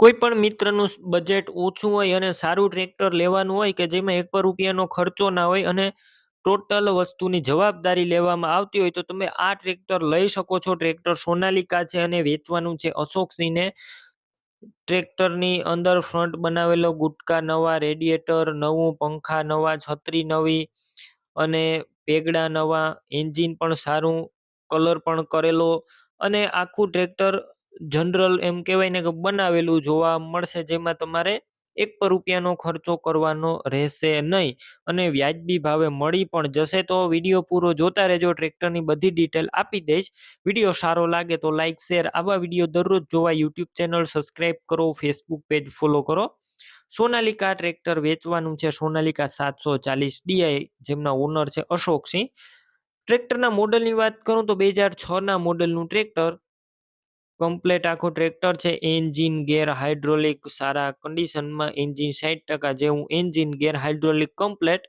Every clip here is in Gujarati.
કોઈ પણ મિત્રનું બજેટ ઓછું હોય અને સારું ટ્રેક્ટર લેવાનું હોય કે જેમાં એક પણ રૂપિયાનો ખર્ચો ના હોય અને ટોટલ વસ્તુની જવાબદારી લેવામાં આવતી હોય તો તમે આ ટ્રેક્ટર લઈ શકો છો. ટ્રેક્ટર સોનાલિકા છે અને વેચવાનું છે અશોકસિંહને. ટ્રેક્ટરની અંદર ફ્રન્ટ બનાવેલો ગુટકા નવા રેડિએટર નવું, પંખા નવા, છત્રી નવી અને પેગડા નવા એન્જિન પણ સારું કલર પણ કરેલો અને આખું ટ્રેક્ટર જનરલ એમ કહેવાય ને કે બનાવેલું જોવા મળશે, જેમાં તમારે એક પણ રૂપિયાનો ખર્ચો કરવાનો રહેશે નહીં અને વ્યાજબી ભાવે મળી પણ જશે. તો વીડિયો પૂરો જોતા રહેજો, ટ્રેક્ટરની બધી ડિટેલ આપી દઈશ. વીડિયો સારો લાગે તો લાઇક શેર, આવા વીડિયો દરરોજ જોવા યુટ્યુબ ચેનલ સબસ્ક્રાઈબ કરો, ફેસબુક પેજ ફોલો કરો. સોનાલિકા ટ્રેક્ટર વેચવાનું છે, સોનાલિકા સાતસો ચાલીસ ડીઆઈ, જેમના ઓનર છે અશોકસિંહ. ટ્રેક્ટરના મોડલની વાત કરું તો બે હજાર છના મોડલનું ટ્રેક્ટર કમ્પ્લેટ આખું ટ્રેક્ટર છે. એન્જિન ગેર હાઇડ્રોલિક સારા કન્ડિશનમાં એન્જિન સાઠ ટકા જેવું engine gear hydraulic complete.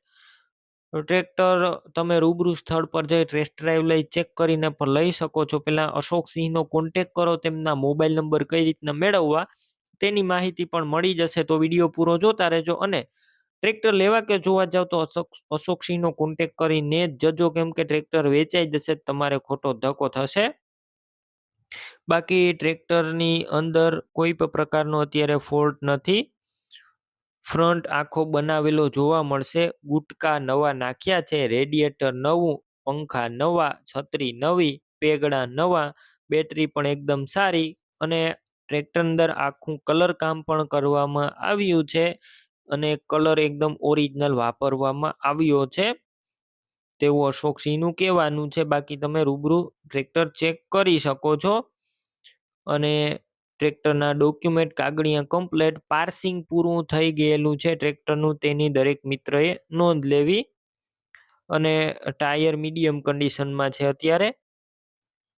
Tractor તમે રૂબરૂ સ્થળ પર જઈ ટેસ્ટ ડ્રાઈવ લઈ ચેક કરીને પણ લઈ શકો છો. પહેલાં અશોકસિંહનો કોન્ટેક કરો, તેમના મોબાઈલ નંબર કઈ રીતના મેળવવા તેની માહિતી પણ મળી જશે. તો વીડિયો પૂરો જોતા રહેજો અને ટ્રેક્ટર લેવા કે જોવા જાવ તો અશોક અશોકસિંહનો કોન્ટેક કરીને જજો. કેમ કે ટ્રેક્ટર વેચાઈ જશે, તમારે ખોટો ધક્કો થશે. બાકી ટ્રેક્ટરની અંદર કોઈ પણ પ્રકારનો અત્યારે ફોલ્ટ નથી. ફ્રન્ટ આખો બનાવેલો જોવા મળશે. ગુટકા નવા નાખ્યા છે. રેડિએટર નવું, પંખા નવા, છત્રી નવી, પેગડા નવા, બેટરી પણ એકદમ સારી અને ટ્રેક્ટર અંદર આખું કલર કામ પણ કરવામાં આવ્યું છે અને કલર એકદમ ઓરિજિનલ વાપરવામાં આવ્યો છે. તેવું અશોકસિંહનું કહેવાનું છે. બાકી તમે રૂબરૂ ટ્રેક્ટર ચેક કરી શકો છો. અને ટ્રેક્ટરના ડોક્યુમેન્ટ કાગળિયા કમ્પ્લેટ પાર્સિંગ પૂરું થઈ ગયેલું છે. ટ્રેક્ટરનું તેની દરેક મિત્રએ નોંધ લેવી અને ટાયર મીડિયમ કન્ડિશનમાં છે અત્યારે.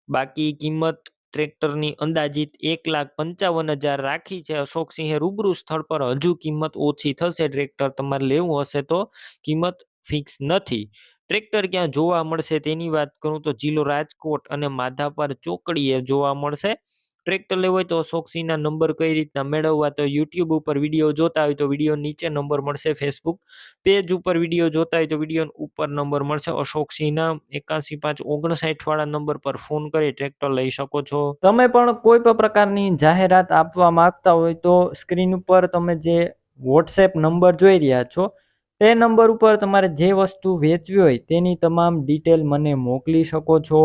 બાકી કિંમત ટ્રેક્ટરની અંદાજિત એક લાખ પંચાવન હજાર રાખી છે. અશોકસિંહે રૂબરૂ સ્થળ પર હજુ કિંમત ઓછી થશે. ટ્રેક્ટર તમારે લેવું હશે તો કિંમત ફિક્સ નથી. ટ્રેક્ટર ક્યાં જોવા મળશે તેની વાત કરું તો જિલ્લો રાજકોટ અને માધાપર ચોકડીએ જોવા મળશે. ટ્રેક્ટર લેવું હોય તો અશોકસિંહના નંબર કઈ રીતના મેળવવા તો યુટ્યુબ ઉપર વીડિયો જોતા હોય તો વીડિયો નીચે નંબર મળશે ફેસબુક પેજ ઉપર વીડિયો જોતા હોય તો વીડિયો ઉપર નંબર મળશે. અશોકસિંહના એકાસી પાંચ ઓગણસાઠ વાળા નંબર પર ફોન કરી ટ્રેક્ટર લઈ શકો છો. તમે પણ કોઈ પણ પ્રકારની જાહેરાત આપવા માંગતા હોય તો સ્ક્રીન ઉપર તમે જે વોટ્સએપ નંબર જોઈ રહ્યા છો, તે નંબર ઉપર તમારે જે વસ્તુ વેચવી હોય તેની તમામ ડિટેલ મને મોકલી શકો છો.